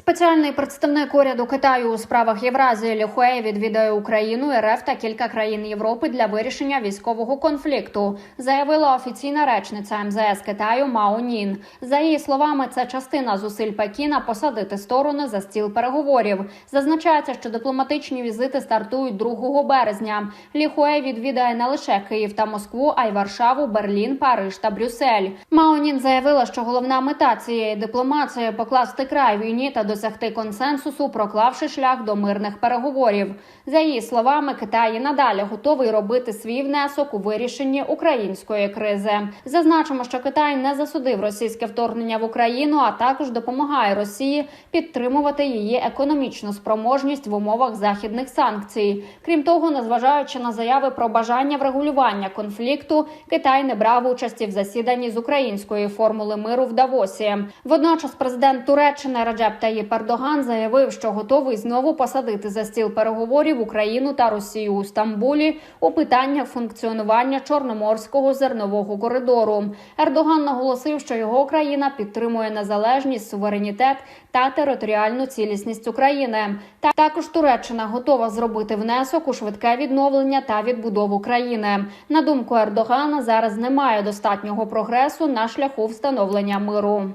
Спеціальний представник уряду Китаю у справах Євразії Лі Хуей відвідає Україну, РФ та кілька країн Європи для вирішення військового конфлікту, заявила офіційна речниця МЗС Китаю Мао Нін. За її словами, це частина зусиль Пекіна посадити сторони за стіл переговорів. Зазначається, що дипломатичні візити стартують 2 березня. Лі Хуей відвідає не лише Київ та Москву, а й Варшаву, Берлін, Париж та Брюссель. Мао Нін заявила, що головна мета цієї дипломації покласти край війні та досягти консенсусу, проклавши шлях до мирних переговорів. За її словами, Китай і надалі готовий робити свій внесок у вирішенні української кризи. Зазначимо, що Китай не засудив російське вторгнення в Україну, а також допомагає Росії підтримувати її економічну спроможність в умовах західних санкцій. Крім того, незважаючи на заяви про бажання врегулювання конфлікту, Китай не брав участі в засіданні з української формули миру в Давосі. Водночас, президент Туреччини Раджеп Таїп Ердоган заявив, що готовий знову посадити за стіл переговорів Україну та Росію у Стамбулі у питаннях функціонування чорноморського зернового коридору. Ердоган наголосив, що його країна підтримує незалежність, суверенітет та територіальну цілісність України. Та також Туреччина готова зробити внесок у швидке відновлення та відбудову країни. На думку Ердогана, зараз немає достатнього прогресу на шляху встановлення миру.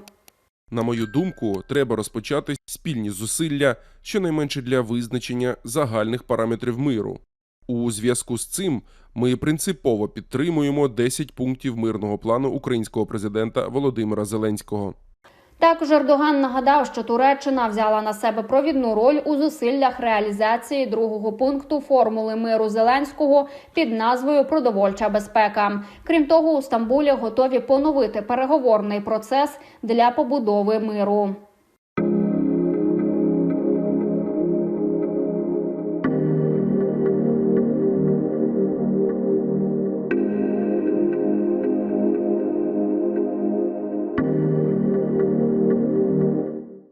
На мою думку, треба розпочати спільні зусилля щонайменше для визначення загальних параметрів миру. У зв'язку з цим ми принципово підтримуємо 10 пунктів мирного плану українського президента Володимира Зеленського. Також Ердоган нагадав, що Туреччина взяла на себе провідну роль у зусиллях реалізації другого пункту формули миру Зеленського під назвою Продовольча безпека. Крім того, у Стамбулі готові поновити переговорний процес для побудови миру.